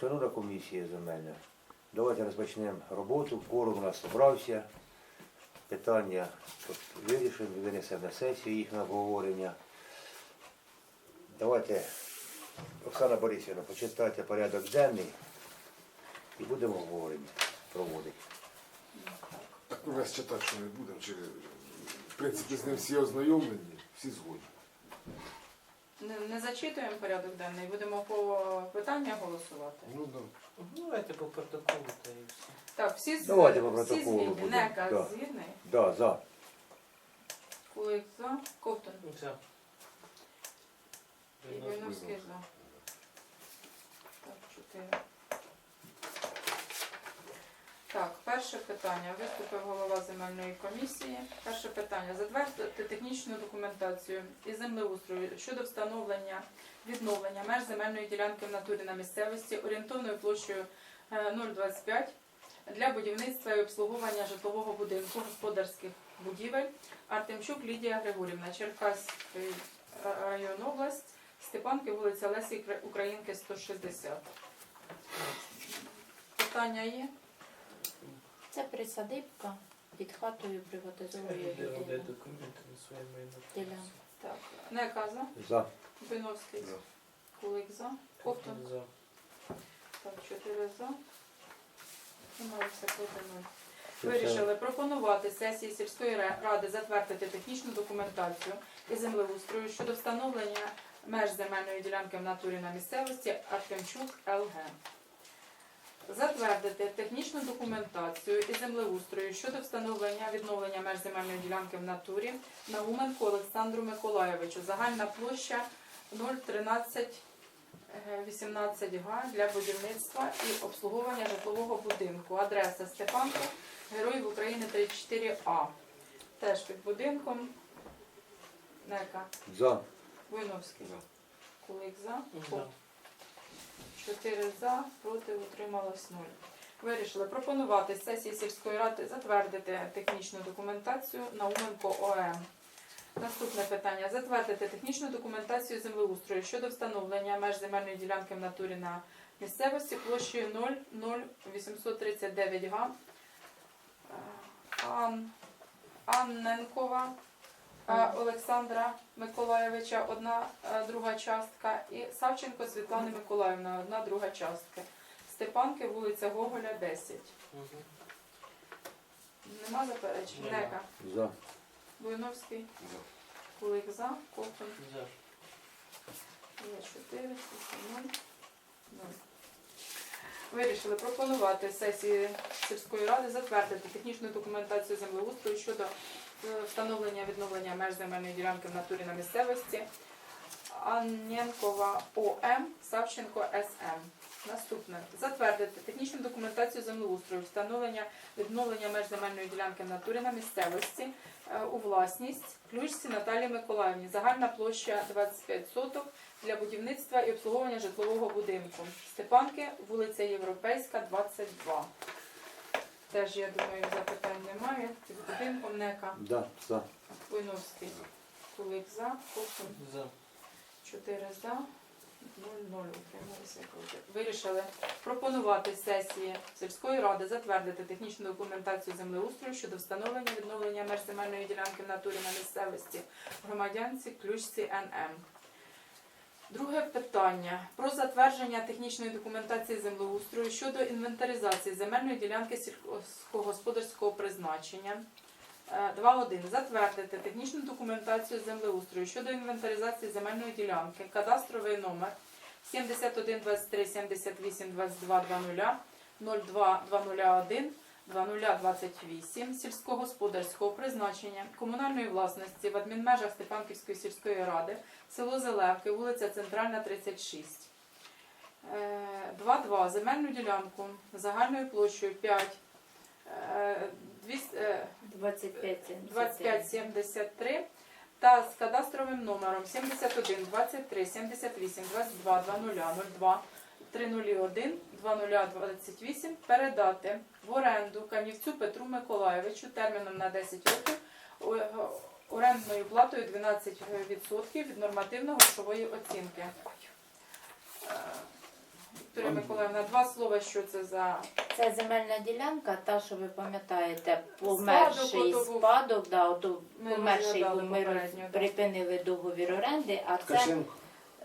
Шановна комісія земельна, давайте розпочнемо роботу. Форум у нас зібрався. Питання вирішимо, винесемо на сесію їх на обговорення. Давайте, Оксана Борисівна, почитайте порядок денний і будемо обговорення проводити. Так ми весь читати, що не будемо, чи в принципі з ним всі ознайомлені, всі згодні. Не, не зачитуємо порядок денний, будемо по питання голосувати. Ну да. Давайте по протоколу та і все. Так, всі, з- Давайте по всі протоколу згідні. будемо, Нека да. згідний. Да, за. Кулик за. Ковтун. Ну. І Войновський за. Так, чотири. Так, перше питання. Виступив голова земельної комісії. Перше питання. Затвердити технічну документацію і землеустрою щодо встановлення відновлення меж земельної ділянки в натурі на місцевості орієнтовною площею е, 0,25 для будівництва і обслуговування житлового будинку господарських будівель Артемчук Лідія Григорівна, Черкаський район область, Степанки, вулиця Лесі Кра- Українки, 160. Питання є? Це присадибка під хатою приватизовує людина. документи на своє майно. Ділянка. Так, Нека за, За. Биновський, За. Кулик за, Ковтун. За. Так, 4 за. Трималися проти нуль. Це Вирішили пропонувати сесії сільської ра- ради затвердити технічну документацію і землеустрою щодо встановлення меж земельної ділянки в натурі на місцевості Артемчук ЛГ. Затвердити технічну документацію і землеустрою щодо встановлення відновлення меж земельної ділянки в натурі Науменко Олександру Миколайовичу. Загальна площа 013 18 га для будівництва і обслуговування житлового будинку. Адреса Степанка, Героїв України 34А. Теж під будинком. Нека. За. Войновський. За. Кулик за. За. 4 за, проти утрималось 0. Вирішили пропонувати сесії сільської ради затвердити технічну документацію Науменко ОМ. Наступне питання. Затвердити технічну документацію землеустрою щодо встановлення меж земельної ділянки в натурі на місцевості площею 00839 га. Е, Ан... Анненкова Олександра Миколаєвича, одна е, друга частка, і Савченко Світлани Миколаївна, одна друга частка. Степанки, вулиця Гоголя, 10. Нема заперечень? Нека. За. Буйновський, За. Кулик за, Ковтун. За. Є 4, 0, 0. Вирішили пропонувати сесії сільської ради затвердити технічну документацію землеустрою щодо встановлення відновлення меж земельної ділянки в натурі на місцевості Аннєнкова ОМ, Савченко СМ. Наступне. Затвердити технічну документацію землеустрою, встановлення відновлення меж земельної ділянки в натурі на місцевості е, у власність ключці Наталії Миколаївні. Загальна площа 25 соток для будівництва і обслуговування житлового будинку. Степанки, вулиця Європейська, 22. Теж, я думаю, запитань немає. Під будинком НЕКа. Да. За. Войновський. Кулик за. Ковтун. За. 4 за. 0, 0 утрималися. Вирішили пропонувати сесії сільської ради затвердити технічну документацію землеустрою щодо встановлення відновлення меж земельної ділянки в натурі на місцевості громадянці ключці НМ. Друге питання про затвердження технічної документації землеустрою щодо інвентаризації земельної ділянки сільськогосподарського призначення. Е, 2.1. Затвердити технічну документацію землеустрою щодо інвентаризації земельної ділянки, кадастровий номер 71 23 78 22 00 02 201 2028 сільськогосподарського призначення комунальної власності в адмінмежах Степанківської сільської ради, село Зелевки, вулиця Центральна, 36. Е, 2.2. Земельну ділянку загальною площею 5 е, 200, е, 25 2573 та з кадастровим номером 71 23 78 22 20 02 301 2028 передати в оренду Камівцю Петру Миколаєвичу терміном на 10 років орендною платою 12% від нормативно-грошової оцінки. Е, Вікторія Миколаївна, два слова, що це за Це земельна ділянка, та, що ви пам'ятаєте, Спадок, померший ото був. спадок, да, ото Ми померший розглядали був, ми попередньо, да. припинили договір оренди, а це Ткаченко.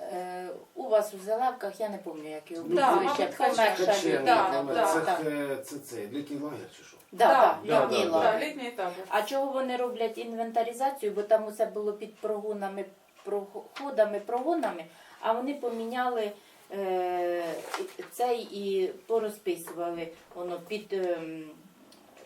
Е, у вас у Залевках, я не пам'ятаю, як його Да, мабуть, Ткаченко. померша Ткаченко, людина. да, Да, це, так. е, це, це літній лагер чи що? Да, Да, да, да, літній да, лагер. да, літній. А чого вони роблять інвентаризацію? Бо там усе було під прогонами, проходами, прогонами, а вони поміняли е, цей і порозписували воно під, ем,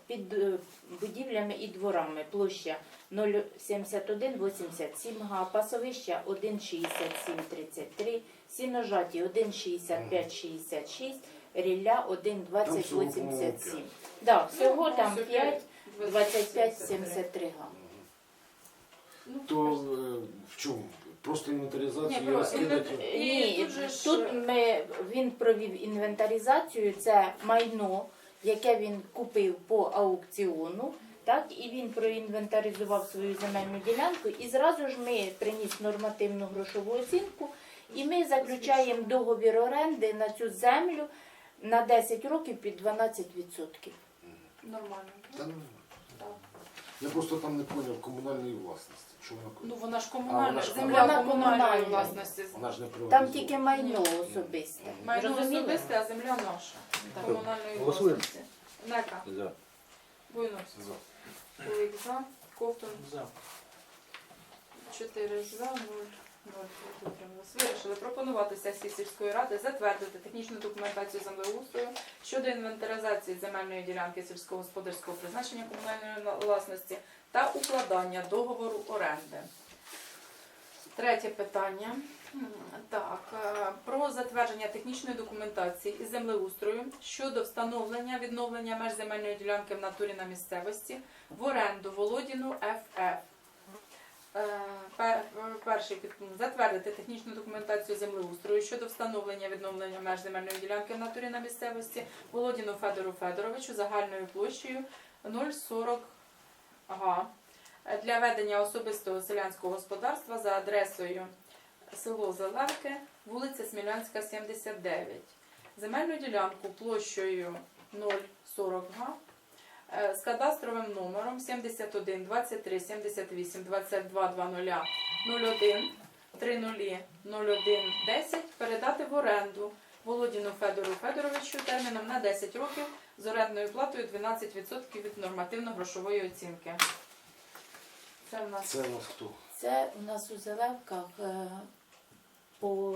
під е, будівлями і дворами. Площа 07187 га, пасовища 16733, сіножаті 16566, рілля 12087. Да, всього Ну, там всього 5 25, 25-73 га. Ну, То е, в чому? Просто інвентаризацію і розкидати? Ні, тут тут ми, він провів інвентаризацію, це майно, яке він купив по аукціону, так, і він проінвентаризував свою земельну ділянку, і зразу ж ми приніс нормативну грошову оцінку, і ми заключаємо договір оренди на цю землю на 10 років під 12%. Нормально. Я просто там не зрозумів комунальної власності. Що вона Ну вона ж А, комунальна, вона ж земля комунальна. комунальної Комунальна. власності. Вона ж не Там приватизована. тільки майно особисте. Майно Розуміли? особисте, а земля наша. Комунальної Голосуємо? власності. Нека, За. Буйновський, За. Кулик за, Ковтун За. 4 за, 0, 0 утрималось. Вирішили пропонувати сесії сільської ради затвердити технічну документацію землеустрою щодо інвентаризації земельної ділянки сільськогосподарського призначення комунальної власності та укладання договору оренди. Третє питання. Так, е, про затвердження технічної документації із землеустрою щодо встановлення відновлення меж земельної ділянки в натурі на місцевості в оренду Володіну ФФ. Е, пер- Перший підпункт. Затвердити технічну документацію землеустрою щодо встановлення відновлення меж земельної ділянки в натурі на місцевості Володіну Федору Федоровичу загальною площею 0,40 га для ведення особистого селянського господарства за адресою село Зеленке, вулиця Смілянська, 79. Земельну ділянку площею 0,40 га з кадастровим номером 71 23 78 22 00 01 30 01 10 передати в оренду Володіну Федору Федоровичу терміном на 10 років з орендною платою 12% від нормативно-грошової оцінки. Це в нас Це у нас хто? Це у нас у Зелевках е, по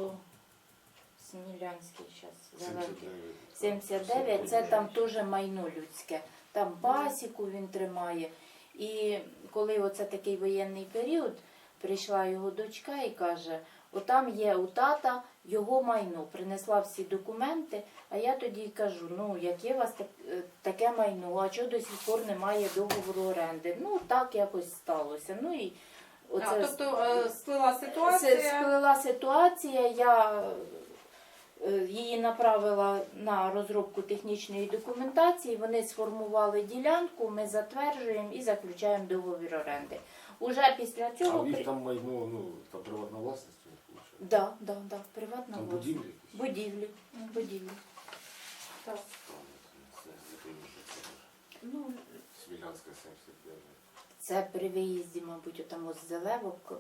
Смілянській зараз. Зелевки. 79, це там теж майно людське. Там пасіку він тримає. І коли оце такий воєнний період, прийшла його дочка і каже: отам є у тата його майно, принесла всі документи. А я тоді кажу: ну, яке у вас е, таке майно, а чого до сих пор немає договору оренди? Ну, так якось сталося. Ну і оце а, тобто е, сплила ситуація. Сплила ситуація, я її направила на розробку технічної документації, вони сформували ділянку, ми затверджуємо і заключаємо договір оренди. Уже після А цього в їх при- там майно, ну, там приватна власність виходить? да, да, да, приватна Там власність. будівлі якісь? Будівлі. Будівлі. Так. Це не пойму, що це. Ну, Смілянська 79. Це при виїзді, мабуть, отам з Зелевок, е,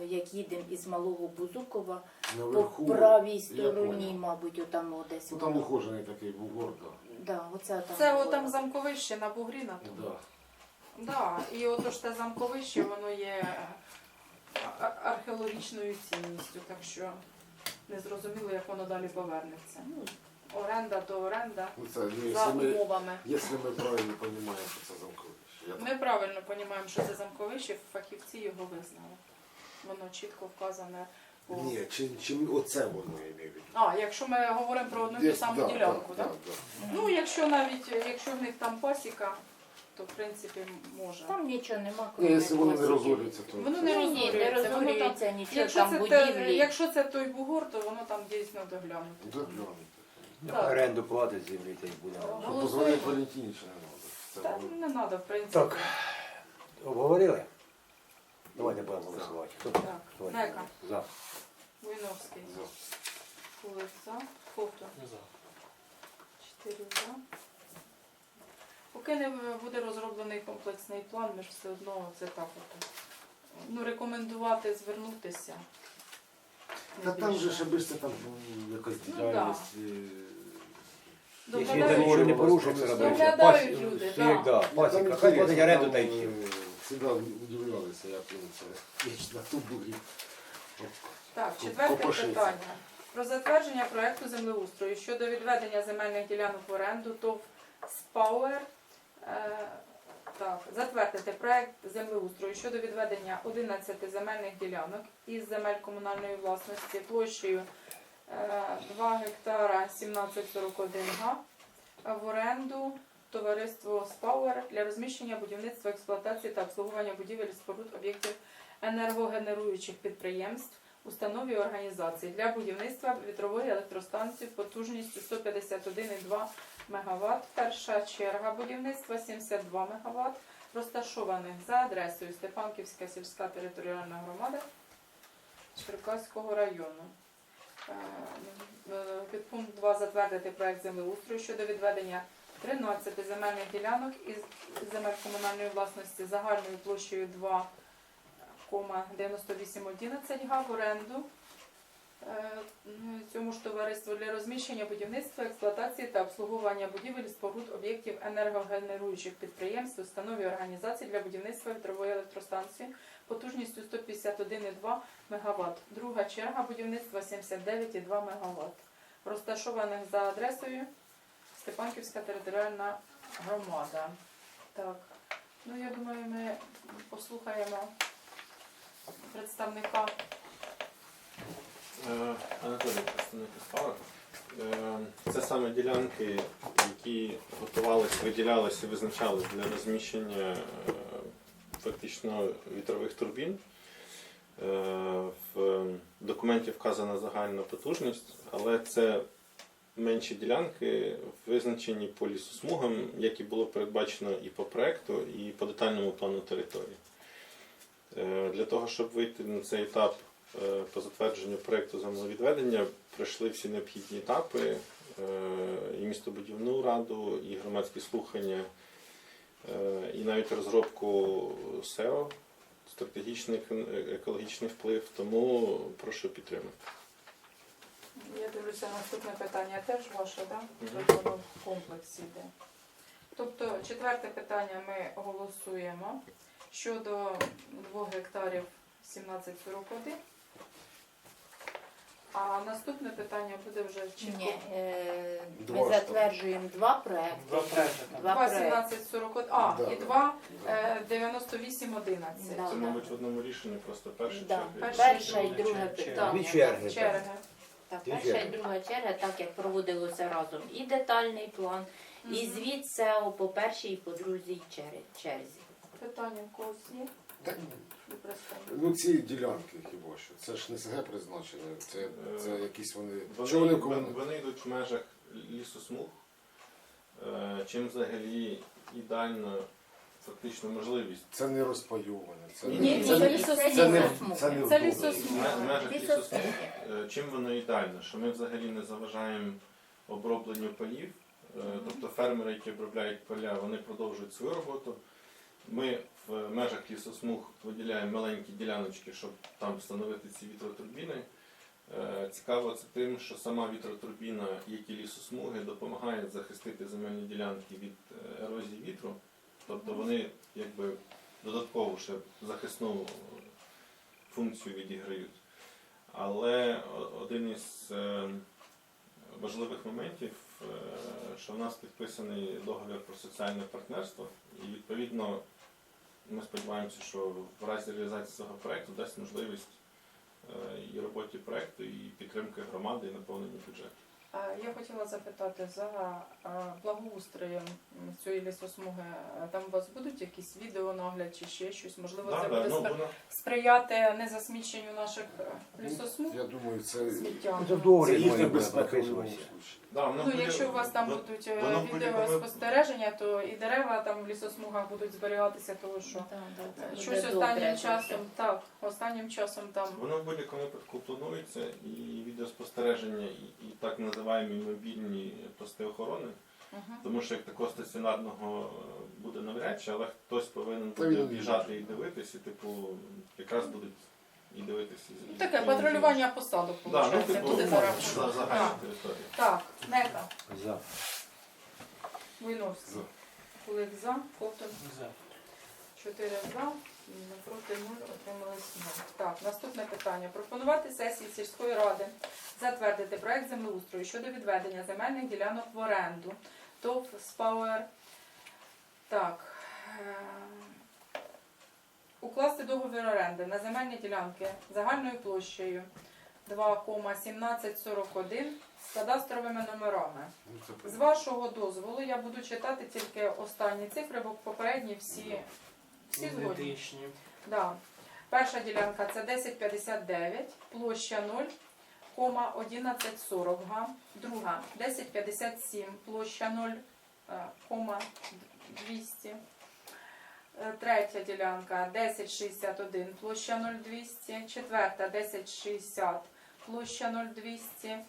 як їдемо із Малого Бузукова, по правій стороні, мабуть, отам десь. Ну там воно. ухожений такий бугор, да. Да, оце там це було. отам замковище на бугрі на тому. Да. Да, і отож те замковище, воно є археологічною цінністю, так що не зрозуміло, як воно далі повернеться. Ну, оренда то оренда Ну, це, ну, за якщо ми, умовами. якщо ми правильно розуміємо, що це замковище. Я Ми правильно розуміємо, що це замковище, фахівці його визнали. Воно чітко вказане по. Ні, чи, чи оце воно я маю в. А, якщо ми говоримо про одну і ту саму да, ділянку, да, так? да, да. Ну, якщо навіть якщо в них там пасіка, то в принципі може. Там нічого нема. Ні, якщо воно не класики. то Воно не Ні, ні, не розорюється, воно там- розорюється нічого, Якщо там це, будівлі. якщо це той бугор, то воно там дійсно доглянуто. Да. Так. Оренду платить землі, та й буде. Щоб Голосуємо. позвонити Валентині, чи не треба. Це Та воно- не треба, в принципі. Так, обговорили? Давайте будемо голосувати. Хто? Так. Хто? Нека. За. Войновський. За. Кулик за. Фото. За. 4 за. Поки не буде розроблений комплексний план, ми ж все одно це так от. Ну, рекомендувати звернутися. Не Та там же більше. ще більше там ну, якась Ну, діяльність. е, Якщо Доглядають- він не порушує, це. Доглядають люди, так. да, Пасіка, хай платить оренду та й. Е, Завжди удивлялися, як вони це вічно тубурі. Так, четверте копошиться. питання. Про затвердження проекту землеустрою щодо відведення земельних ділянок в оренду ТОВ «Спауер». Е, Так, затвердити проект землеустрою щодо відведення 11 земельних ділянок із земель комунальної власності площею е, 2 гектара 1741 га в оренду товариству «Спауер» для розміщення будівництва, експлуатації та обслуговування будівель і споруд об'єктів енергогенеруючих підприємств, установ і організацій для будівництва вітрової електростанції потужністю 151,2 МВт. Перша черга будівництва 72 МВт, розташованих за адресою Степанківська сільська територіальна громада Черкаського району. Е, е, Підпункт 2 затвердити проект землеустрою щодо відведення 13 земельних ділянок із земель комунальної власності загальною площею 2,9811 га в оренду е, цьому ж товариству для розміщення будівництва, експлуатації та обслуговування будівель, споруд, об'єктів енергогенеруючих підприємств, установ і організацій для будівництва вітрової електростанції потужністю 151,2 МВт. Друга черга будівництва 79,2 МВт. Розташованих за адресою Степанківська територіальна громада. Так, ну я думаю, ми послухаємо представника. Е, Анатолій, представник справи. Це саме ділянки, які готувалися, виділялися і визначалися для розміщення е, фактично вітрових турбін. Е, В документі вказана загальна потужність, але це менші ділянки, визначені по лісосмугам, як і було передбачено і по проекту, і по детальному плану території. Е, Для того, щоб вийти на цей етап е, по затвердженню проєкту землевідведення, пройшли всі необхідні етапи, е, і містобудівну раду, і громадські слухання, і навіть розробку СЕО, стратегічний екологічний вплив. Тому прошу підтримати. Я дивлюся, наступне питання теж ваше, так? Да? Воно в комплексі йде. Тобто, четверте питання ми голосуємо щодо 2 гектарів 1741. А наступне питання буде вже чітко. Ні, е, ми ж затверджуємо два проекти. Два проекти. Два 2 проекти. а, Да, і да. 2 98 11. Да. Це, мабуть, в одному рішенні просто перше Да. черги. Перше і друге. Черги. питання. Дві черги. Черги. Так, перша і друга черга, так як проводилося разом і детальний план, і звіт СЕО по першій і по другій чер- черзі. Питання в когось є? Так, Ви. Ну ці ділянки хіба що. Це ж не СГ призначення, це, це Е, якісь вони. Вони, Чого вони вони, кому- вони йдуть в межах лісосмуг, е, чим взагалі ідеальна фактично можливість. Це не розпайоване. Це Ні, не- ні, це це не- лісосмуги. це не- це не Це вдома. лісосмуги. В межах Лісосмуги. лісосмуг. Е, Чим воно ідеально? Що ми взагалі не заважаємо обробленню полів, е, тобто фермери, які обробляють поля, вони продовжують свою роботу. Ми в межах лісосмуг виділяємо маленькі діляночки, щоб там встановити ці вітротурбіни. Е, Цікаво це тим, що сама вітротурбіна, як і лісосмуги, допомагають захистити земельні ділянки від е, ерозії вітру. Тобто вони якби додатково ще захисну функцію відіграють. Але один із е, важливих моментів, е, що в нас підписаний договір про соціальне партнерство, і відповідно ми сподіваємося, що в разі реалізації цього проекту дасть можливість е, і роботі проекту, і підтримки громади, і наповнення бюджету. Я хотіла запитати за благоустроєм цієї лісосмуги. Там у вас будуть якісь відеонагляд чи ще щось? Можливо, Да, це да, буде ну, спри- воно- сприяти незасміченню наших е, лісосмуг Я думаю, це, сміттям. Це це їхня безпека да, воно Ну, буде- якщо у вас там воно- будуть е, воно відеоспостереження, то і дерева там в лісосмугах будуть зберігатися, тому що Да, да, це щось добре останнім це часом, так, останнім часом там Воно в будь-якому випадку планується, і відеоспостереження, і, і так називаємо називаємо мобільні пости охорони. Мгм. Тому що як такого стаціонарного е, буде навряд чи, але хтось повинен Та буде він об'їжджати і дивитись, і типу якраз будуть і дивитися. Ну, Таке патрулювання посадок, Да, ну, виходить, типу, буде за зараховано. загальну Так. територію. Так, Нека, За. Войновський. За. Кулик за, Ковтун За. 4 за, проти 0, отримались 0. Так, наступне питання. Пропонувати сесії сільської ради затвердити проект землеустрою щодо відведення земельних ділянок в оренду. ТОВ СПАУЕР. Так. е, Укласти договір оренди на земельні ділянки загальною площею 2,1741 з кадастровими номерами. Ну, З вашого дозволу я буду читати тільки останні цифри, бо попередні всі, всі згодні. Да. Перша ділянка це 1059, площа 0, 1140 га. Друга 1057, площа 0, е, кома 200. Е, Третя ділянка 1061, площа 0200. Четверта 1060, площа 0200.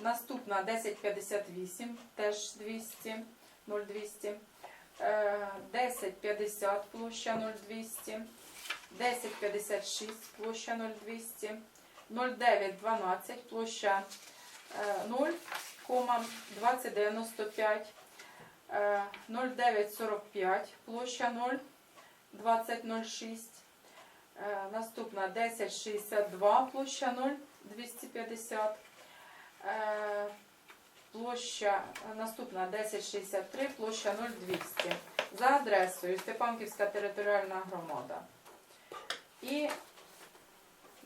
Наступна 1058, теж 200, 0200. Е, 1050, площа 0200. 1056, площа 0200, 0912, площа е, 0, кома 2095, е, 0945, площа 0, 2006, е, наступна 1062, площа 0, 250, е, площа, наступна 1063, площа 0200. За адресою Степанківська територіальна громада. І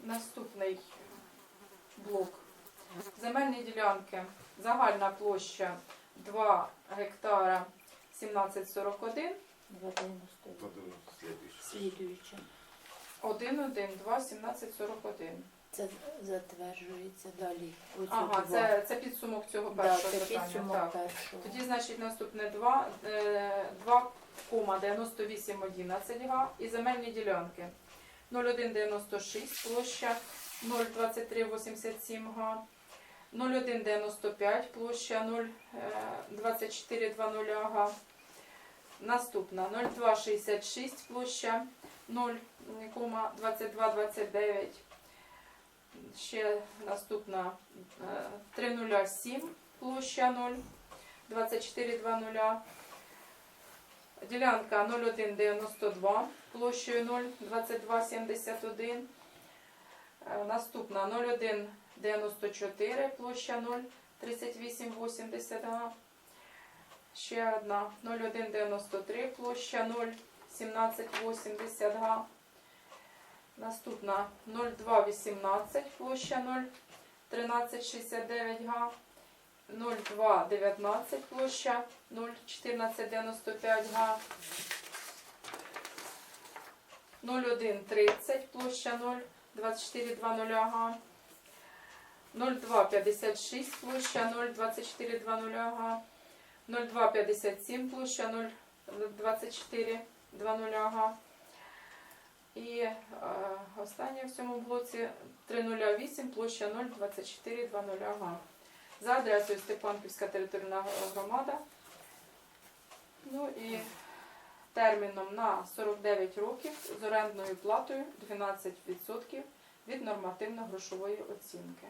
наступний блок. Земельні ділянки. Загальна площа 2 гектара 1741, 2,90. Та диви, слідуюче. Слідуюче. 1, 1, 2, 1741. Це затверджується далі. Оці Ага, два. це, це підсумок цього да, першого це питання. підсумок Так. першого. Тоді, значить, наступне 2, 2,9811 га і земельні ділянки. 0196 площа 02387 га. 0195 площа 02420 га. Наступна 0266 площа 0,2229. Ще наступна е, 307 площа 0. 2420. Ділянка 0192 площею 02271. Е, Наступна 0194 площа 03880 га. Ще одна 0193 площа 01780 га. Наступна 0218 площа 01369 га. 0219 площа 01495 га. 0130 площа 02420 га. 0256 площа 02420 га. 0257 площа 02420 га. І е, останнє в цьому блоці 308 площа 02420 га за адресою Степанківська територіальна громада. Ну і терміном на 49 років з орендною платою 12% від нормативно-грошової оцінки.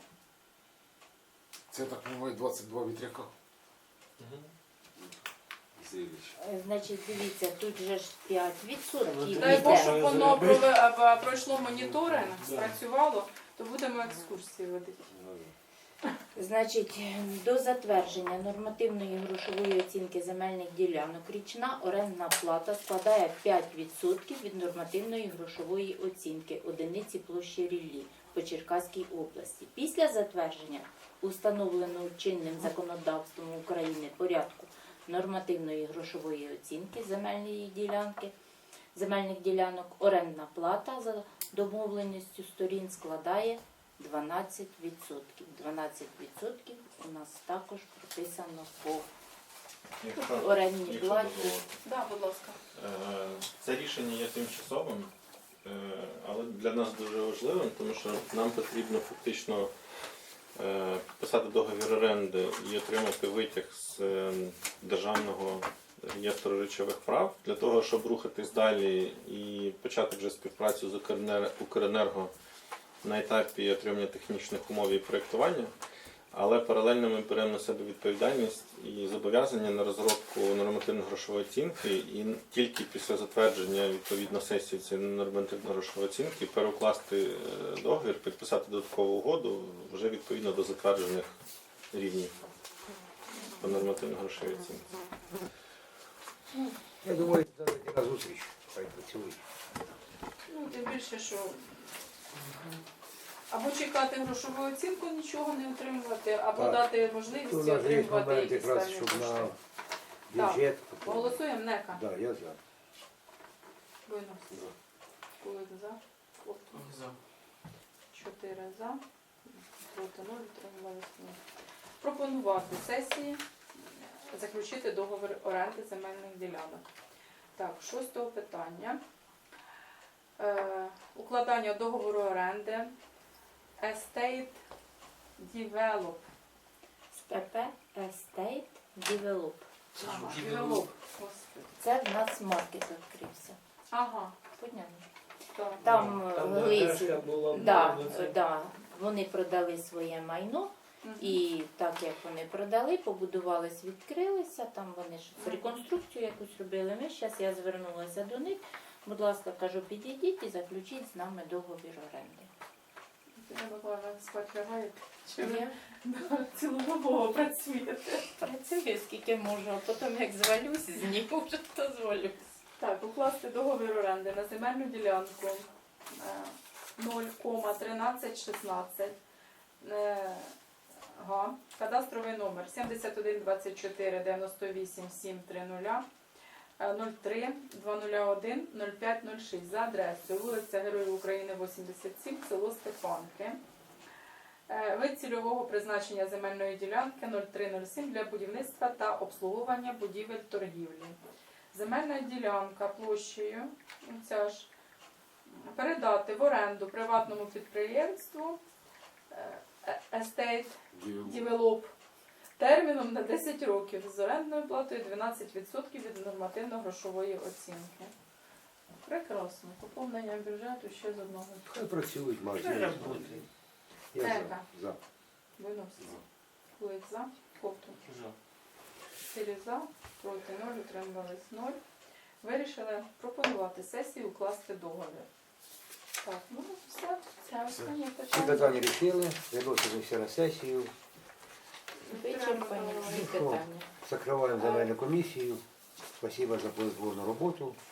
Це так буває 22 вітряка. Мгм. Значить, дивіться, тут же ж 5% Дай Бог, щоб воно прове- а, пройшло моніторинг, спрацювало, то будемо екскурсії водити. Значить, до затвердження нормативної грошової оцінки земельних ділянок річна орендна плата складає 5% від нормативної грошової оцінки одиниці площі ріллі по Черкаській області. Після затвердження установленого чинним законодавством України порядку нормативної грошової оцінки земельної ділянки, земельних ділянок орендна плата за домовленістю сторін складає 12%. 12% у нас також прописано по орендній платі. Да, будь ласка. Е, Це рішення є тимчасовим, е, але для нас дуже важливим, тому що нам потрібно фактично підписати договір оренди і отримати витяг з е, державного реєстру речових прав для того, щоб рухатись далі і почати вже співпрацю з «Укренер- Укренерго на етапі отримання технічних умов і проєктування. Але паралельно ми беремо на себе відповідальність і зобов'язання на розробку нормативно-грошової оцінки, і тільки після затвердження відповідно сесії цієї нормативно-грошової оцінки перекласти е, договір, підписати додаткову угоду вже відповідно до затверджених рівнів по нормативно-грошовій оцінці. Я думаю, йти на зустріч, хай працюють. Ну, тим більше, що або чекати грошову оцінку, нічого не отримувати, або Так. дати можливість у нас є отримувати момент якісь якраз, певні щоб кошти. на Так. бюджет. Голосуємо нека. Да, я за. Виносимо. Кулик за. Ковтун. За. Чотири за. Проти ноль, утримались нуль. Пропонувати сесії заключити договір оренди земельних ділянок. Так, шостого питання. Е, укладання договору оренди Estate Develop. СПП Estate Develop. Ага, Develop. Господи. Це в нас маркет відкрився. Ага, Поняли? так. Там, е, Там Лисі- була Да, це- да. Вони продали своє майно, Мгм. і так як вони продали, побудувались, відкрилися, там вони ж реконструкцію якусь робили. Ми зараз я звернулася до них. Будь ласка, кажу, підійдіть і заключіть з нами договір оренди. Тебе Миколаївна, спать лягаєте? Чи Я ви цілодобово працюєте? працюю скільки можу, а потім як звалюсь, зніму, вже то звалюсь. Так, укласти договір оренди на земельну ділянку е, 0,1316 е, га, кадастровий номер 7124 98 730 03 201 0506 за адресою вулиця Героїв України 87, село Степанки. Е, Вид цільового призначення земельної ділянки 0307 для будівництва та обслуговування будівель торгівлі. Земельна ділянка площею ця ж, передати в оренду приватному підприємству е, Estate Develop терміном на 10 років з орендною платою 12% від нормативно-грошової оцінки. Прекрасно. Поповнення бюджету ще з одного. Хай працюють, майже. Я за. Нека. за. Виноситься. Кулик за. Ковтун. За. 4 за, проти 0, утримувались 0. Вирішили пропонувати сесії укласти договір. Так, ну все, це останнє Всі питання. питання рішили, виносимося на сесію, Вичерпані всі Ну, питання. закриваємо земельну комісію. Спасибо за плодотворну роботу.